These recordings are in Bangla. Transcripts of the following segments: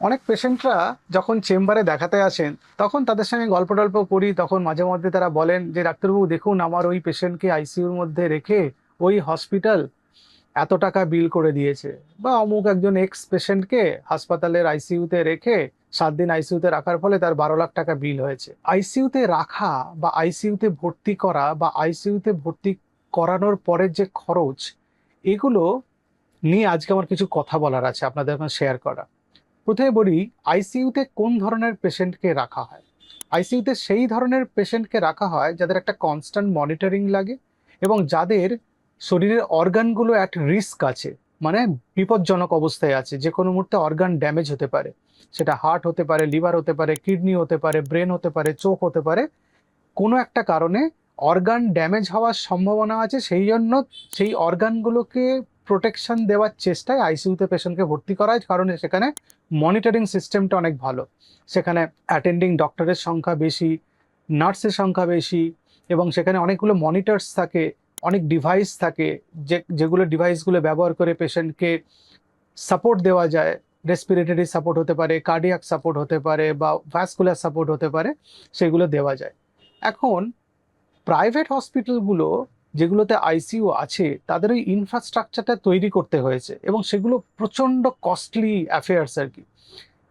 অনেক পেশেন্টরা যখন চেম্বারে দেখাতে আসেন, তখন তাদের সঙ্গে গল্প টল্প করি, তখন মাঝে মধ্যে তারা বলেন যে, ডাক্তারবাবু, দেখুন, আমার ওই পেশেন্টকে আইসিইউর মধ্যে রেখে ওই হসপিটাল এত টাকা বিল করে দিয়েছে। বা অমুক একজন এক্স পেশেন্টকে হাসপাতালের আইসিইউতে রেখে সাত দিন আইসিইউতে রাখার ফলে তার বারো লাখ টাকা বিল হয়েছে। আইসিইউতে রাখা বা আইসিইউতে ভর্তি করা বা আইসিইউতে ভর্তি করানোর পরের যে খরচ, এগুলো নিয়ে আজকে আমার কিছু কথা বলার আছে, আপনাদের শেয়ার করা। প্রথমে বলি আইসিইউতে কোন ধরনের পেশেন্টকে রাখা হয়? আইসিইউতে সেই ধরনের পেশেন্টকে রাখা হয় যাদের একটা কনস্ট্যান্ট মনিটরিং লাগে এবং যাদের শরীরের অর্গানগুলো অ্যাট রিস্ক আছে মানে বিপজ্জনক অবস্থায় আছে, যে কোনো মুহূর্তে অর্গান ড্যামেজ হতে পারে। সেটা হার্ট হতে পারে লিভার হতে পারে কিডনি হতে পারে ব্রেন হতে পারে, চোখ হতে পারে। কোনো একটা কারণে অর্গান ড্যামেজ হওয়ার সম্ভাবনা আছে, সেই জন্য সেই অর্গানগুলোকে প্রোটেকশন দেওয়ার চেষ্টায় আইসিইউতে পেশেন্টকে ভর্তি করা হয় কারণ সেখানে মনিটরিং সিস্টেমটা অনেক ভালো। সেখানে অ্যাটেন্ডিং ডক্টরের সংখ্যা বেশি নার্সের সংখ্যা বেশি, এবং সেখানে অনেকগুলো মনিটরস থাকে, অনেক ডিভাইস থাকে, যে, যেগুলো ডিভাইসগুলো ব্যবহার করে পেশেন্টকে সাপোর্ট দেওয়া যায়। রেসপিরেটরি সাপোর্ট হতে পারে কার্ডিয়াক সাপোর্ট হতে পারে, বা ভ্যাসকুলার সাপোর্ট হতে পারে, সেগুলো দেওয়া যায়। এখন প্রাইভেট হসপিটালগুলো যেগুলোতে আইসিইউ আছে, তাদের ওই ইনফ্রাস্ট্রাকচারটা তৈরি করতে হয়েছে এবং সেগুলো প্রচণ্ড কস্টলি অ্যাফেয়ার্স আর কি।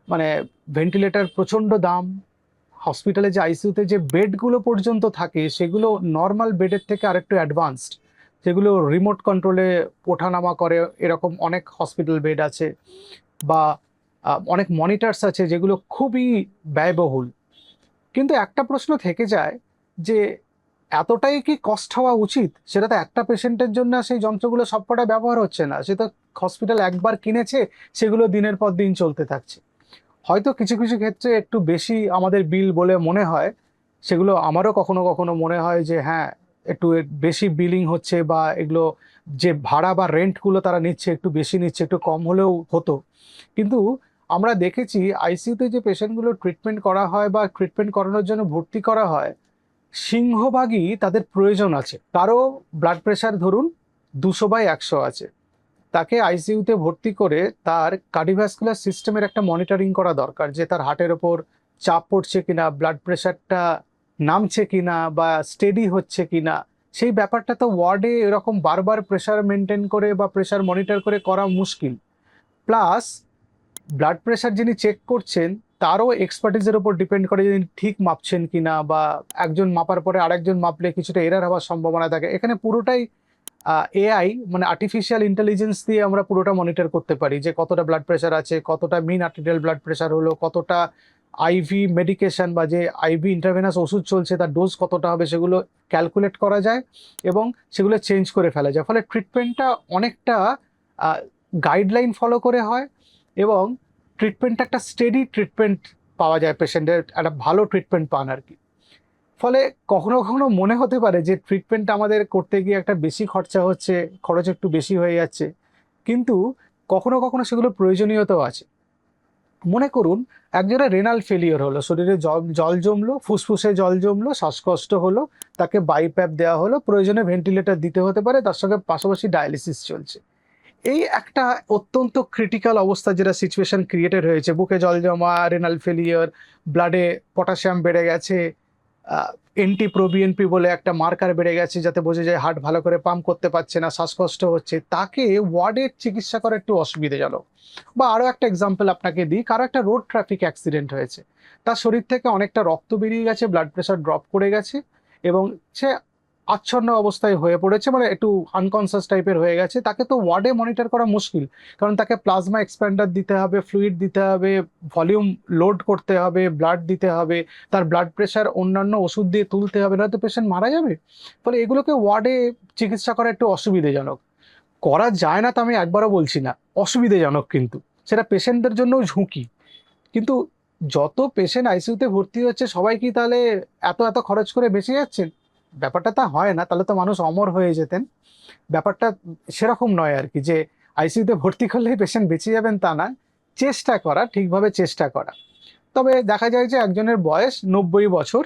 মানে ভেন্টিলেটর প্রচণ্ড দাম হসপিটালে যে আইসিইউতে যে বেডগুলো পর্যন্ত থাকে, সেগুলো নর্মাল বেডের থেকে আরেকটু অ্যাডভান্সড যেগুলো রিমোট কন্ট্রোলে ওঠানামা করে, এরকম অনেক হসপিটাল বেড আছে বা অনেক মনিটার্স আছে যেগুলো খুবই ব্যয়বহুল। কিন্তু একটা প্রশ্ন থেকে যায় যে এতটাই কি কষ্ট হওয়া উচিত? সেটা তো একটা পেশেন্টের জন্য সেই যন্ত্রগুলো সবকটা ব্যবহার হচ্ছে না। সে তো হসপিটাল একবার কিনেছে, সেগুলো দিনের পর দিন চলতে থাকছে। হয়তো কিছু কিছু ক্ষেত্রে একটু বেশি আমাদের বিল বলে মনে হয়। সেগুলো আমারও কখনো কখনো মনে হয় যে হ্যাঁ একটু বেশি বিলিং হচ্ছে বা এগুলো যে ভাড়া বা রেন্টগুলো তারা নিচ্ছে, একটু বেশি নিচ্ছে, একটু কম হলেও হতো। কিন্তু আমরা দেখেছি আইসিইউতে যে পেশেন্টগুলো ট্রিটমেন্ট করা হয় বা ট্রিটমেন্ট করানোর জন্য ভর্তি করা হয় সিংহভাগই তাদের প্রয়োজন আছে। কারও ব্লাড প্রেশার ধরুন দুশো বাই একশো আছে। তাকে আইসিইউতে ভর্তি করে তার কার্ডিভাস্কুলার সিস্টেমের একটা মনিটরিং করা দরকার যে তার হার্টের ওপর চাপ পড়ছে কিনা ব্লাড প্রেশারটা নামছে কিনা বা স্টেডি হচ্ছে কিনা। সেই ব্যাপারটা তো ওয়ার্ডে এরকম বারবার প্রেশার মেনটেন করে বা প্রেশার মনিটর করে করা মুশকিল। প্লাস ব্লাড প্রেশার যিনি চেক করছেন তারও এক্সপার্টিসের উপর ডিপেন্ড করে যে তিনি ঠিক মাপছেন কিনা বা একজন মাপার পরে আরেকজন মাপলে কিছুটা এরার হওয়ার সম্ভাবনা থাকে। এখানে পুরোটাই এআই মানে আর্টিফিশিয়াল ইন্টেলিজেন্স দিয়ে আমরা পুরোটা মনিটর করতে পারি যে কতটা ব্লাড প্রেশার আছে, কতটা মিন আর্টিরিয়াল ব্লাড প্রেশার হলো, কতটা আইভি মেডিকেশন বা যে আইভি ইন্টারভেনাস ওষুধ চলছে তার ডোজ কতটা হবে সেগুলো ক্যালকুলেট করা যায় এবং সেগুলো চেঞ্জ করে ফেলা যায়। ফলে ট্রিটমেন্টটা অনেকটা গাইডলাইন ফলো করে হয় এবং ট্রিটমেন্টটা একটা স্টেডি ট্রিটমেন্ট পাওয়া যায় পেশেন্টের একটা ভালো ট্রিটমেন্ট পান আর কি। ফলে কখনো কখনো মনে হতে পারে যে ট্রিটমেন্ট আমাদের করতে গিয়ে একটা বেশি খরচা হচ্ছে, খরচ একটু বেশি হয়ে যাচ্ছে, কিন্তু কখনো কখনো সেগুলো প্রয়োজনীয়তাও আছে। মনে করুন, একজনের রেনাল ফেলিওর হলো, শরীরে জল জল জমলো, ফুসফুসে জল জমলো, শ্বাসকষ্ট হলো, তাকে বাইপ্যাপ দেওয়া হলো, প্রয়োজনে ভেন্টিলেটর দিতে হতে পারে, তার সঙ্গে পাশাপাশি ডায়ালিসিস চলছে। এই একটা অত্যন্ত ক্রিটিক্যাল অবস্থা যেটা সিচুয়েশন ক্রিয়েটেড হয়েছে। বুকে জল জমা রেনাল ফেলিওর ব্লাডে পটাশিয়াম বেড়ে গেছে এনটি প্রোবিএনপি বলে একটা মার্কার বেড়ে গেছে যাতে বোঝা যায় হার্ট ভালো করে পাম্প করতে পারছে না, শ্বাসকষ্ট হচ্ছে। তাকে ওয়ার্ডের চিকিৎসা করা একটু অসুবিধাজনক। বা আরও একটা এক্সাম্পল আপনাকে দিই, কারও একটা রোড ট্রাফিক অ্যাক্সিডেন্ট হয়েছে। তার শরীর থেকে অনেকটা রক্ত বেরিয়ে গেছে ব্লাড প্রেশার ড্রপ করে গেছে এবং সে আচ্ছন্ন অবস্থায় হয়ে পড়েছে মানে একটু আনকনসিয়াস টাইপের হয়ে গেছে। তাকে তো ওয়ার্ডে মনিটর করা মুশকিল, কারণ তাকে প্লাজমা এক্সপ্যান্ডার দিতে হবে ফ্লুইড দিতে হবে ভলিউম লোড করতে হবে ব্লাড দিতে হবে, তার ব্লাড প্রেশার অন্যান্য ওষুধ দিয়ে তুলতে হবে নয়তো পেশেন্ট মারা যাবে। ফলে এগুলোকে ওয়ার্ডে চিকিৎসা করা একটু অসুবিধাজনক। করা যায় না তো আমি একবারও বলছি না, অসুবিধাজনক কিন্তু। সেটা পেশেন্টদের জন্যও ঝুঁকি। কিন্তু যত পেশেন্ট আইসিইউতে ভর্তি হচ্ছে, সবাই কি তাহলে এত এত খরচ করে বেঁচে যাচ্ছেন? ব্যাপারটা তা হয় না, তাহলে তো মানুষ অমর হয়ে যেতেন। ব্যাপারটা সেরকম নয় আর কি, যে আইসিইউতে ভর্তি করলেই পেশেন্ট বেঁচে যাবেন তা না, চেষ্টা করা, ঠিকভাবে চেষ্টা করা। তবে দেখা যায় যে একজনের বয়স নব্বই বছর,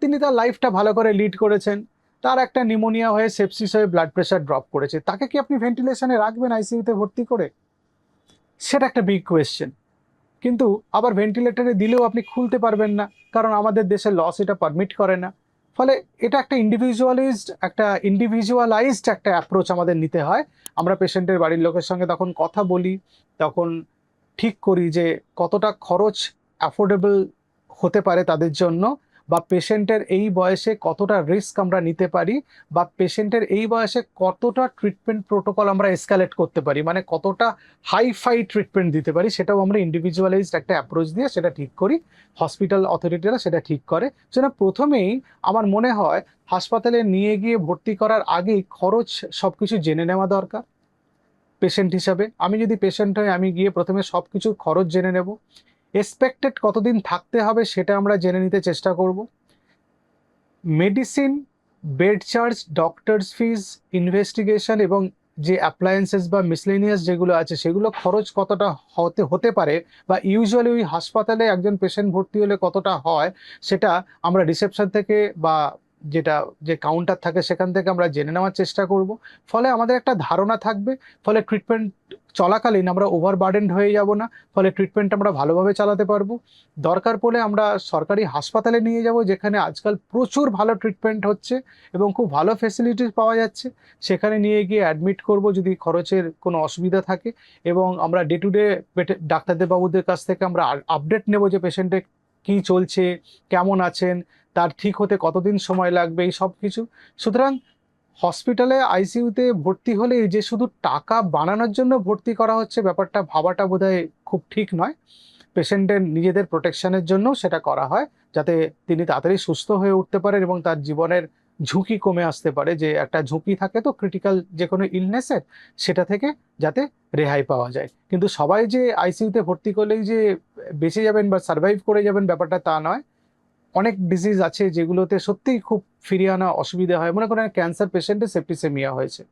তিনি তার লাইফটা ভালো করে লিড করেছেন, তার একটা নিউমোনিয়া হয়ে সেপসিস হয়ে ব্লাড প্রেশার ড্রপ করেছে, তাকে কি আপনি ভেন্টিলেশনে রাখবেন আইসিইউতে ভর্তি করে? সেটা একটা বিগ কোয়েশ্চেন কিন্তু আবার ভেন্টিলেটরে দিলেও আপনি খুলতে পারবেন না, কারণ আমাদের দেশের লস এটা পারমিট করে না। ফলে এটা একটা ইন্ডিভিজুয়ালিজড একটা ইন্ডিভিজুয়ালাইজড একটা অ্যাপ্রোচ আমাদের নিতে হয়। আমরা পেশেন্টের বাড়ির লোকের সঙ্গে তখন কথা বলি, তখন ঠিক করি যে কতটা খরচ অ্যাফোর্ডেবল হতে পারে তাদের জন্য। বা পেশেন্টের এই বয়সে কতটা রিস্ক আমরা নিতে পারি বা পেশেন্টের এই বয়সে কতটা ট্রিটমেন্ট প্রোটোকল আমরা এসকালেট করতে পারি? মানে কতটা হাই ফাই ট্রিটমেন্ট দিতে পারি? সেটাও আমরা ইন্ডিভিজুয়ালাইজড একটা অ্যাপ্রোচ দিয়ে সেটা ঠিক করি। হসপিটাল অথরিটিরা সেটা ঠিক করে। সেটা প্রথমেই আমার মনে হয় হাসপাতালে নিয়ে গিয়ে ভর্তি করার আগেই খরচ সব কিছু জেনে নেওয়া দরকার। পেশেন্ট হিসাবে। আমি যদি পেশেন্ট হই, আমি গিয়ে প্রথমে সব কিছু খরচ জেনে নেব। এক্সপেক্টেড কতদিন থাকতে হবে সেটা আমরা জেনে নিতে চেষ্টা করব। Medicine bed charge doctors fees investigation এবং যে অ্যাপ্লায়েন্সেস বা মিসলেনিয়াস যেগুলো আছে সেগুলো খরচ কতটা হতে হতে পারে বা ইউজুয়ালি ওই হাসপাতালে একজন পেশেন্ট ভর্তি হলে কতটা হয় সেটা আমরা রিসেপশন থেকে বা যেটা, যে কাউন্টার থাকে সেখান থেকে আমরা জেনে নেওয়ার চেষ্টা করব। ফলে আমাদের একটা ধারণা থাকবে, ফলে ট্রিটমেন্ট চলাকালীন আমরা ওভারবার্ডেন্ড হয়ে যাব না, ফলে ট্রিটমেন্ট আমরা ভালোভাবে চালাতে পারব। দরকার পড়লে আমরা সরকারি হাসপাতালে নিয়ে যাব, যেখানে আজকাল প্রচুর ভালো ট্রিটমেন্ট হচ্ছে এবং খুব ভালো ফেসিলিটিস পাওয়া যাচ্ছে। সেখানে নিয়ে গিয়ে অ্যাডমিট করব যদি খরচের কোনো অসুবিধা থাকে এবং আমরা ডে টু ডে ডাক্তারদের বাবুদের কাছ থেকে আমরা আপডেট নেব যে পেশেন্টের কী চলছে, কেমন আছেন, তার ঠিক হতে কতদিন সময় লাগবে, এই সব কিছু। সুতরাং হসপিটালে আইসিইউতে ভর্তি হলে যে শুধু টাকা বানানোর জন্য ভর্তি করা হচ্ছে, ব্যাপারটা ভাবাটা বোধহয় খুব ঠিক নয়। পেশেন্টের নিজেদের প্রোটেকশনের জন্য সেটা করা হয়, যাতে তিনি তাড়াতাড়ি সুস্থ হয়ে উঠতে পারেন এবং তার জীবনের ঝুঁকি কমে আসতে পারে। যে একটা ঝুঁকি থাকে তো ক্রিটিক্যাল যে কোনো ইলনেসের সেটা থেকে যাতে রেহাই পাওয়া যায়। কিন্তু সবাই যে আইসিইউতে ভর্তি করলেই যে বেঁচে যাবেন বা সার্ভাইভ করে যাবেন ব্যাপারটা তা নয়। অনেক ডিজিজ আছে যেগুলোতে সত্যিই খুব ফিরিয়ে আনা অসুবিধা হয়। মনে করেন ক্যান্সার পেশেন্টের সেপ্টিসেমিয়া হয়েছে।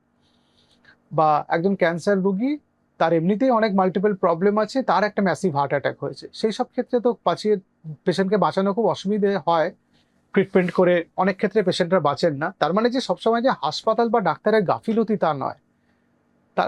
বা একজন ক্যান্সার রুগী, তার এমনিতেই অনেক মাল্টিপল প্রবলেম আছে, তার একটা ম্যাসিভ হার্ট অ্যাটাক হয়েছে। সেই সব ক্ষেত্রে তো বাঁচিয়ে পেশেন্টকে বাঁচানো খুব অসুবিধে হয়। ট্রিটমেন্ট করে অনেক ক্ষেত্রে পেশেন্টরা বাঁচেন না। তার মানে যে সবসময় যে হাসপাতাল বা ডাক্তারের গাফিলতি তা নয়।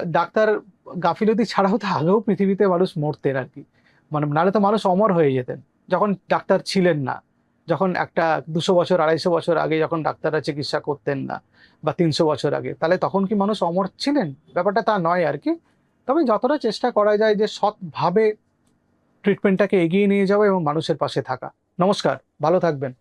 ডাক্তার গাফিলতি ছাড়াও তো আগেও পৃথিবীতে মানুষ মরতেন আর কি। মানে নাহলে তো মানুষ অমর হয়ে যেতেন। যখন ডাক্তার ছিলেন না। যখন একটা দুশো বছর, আড়াইশো বছর আগে যখন ডাক্তাররা চিকিৎসা করতেন না বা তিনশো বছর আগে, তাহলে তখন কি মানুষ অমর ছিলেন? ব্যাপারটা তা নয় আর কি। তবে যতটা চেষ্টা করা যায় যে সৎভাবে ট্রিটমেন্টটাকে এগিয়ে নিয়ে যাওয়া এবং মানুষের পাশে থাকা। নমস্কার, ভালো থাকবেন।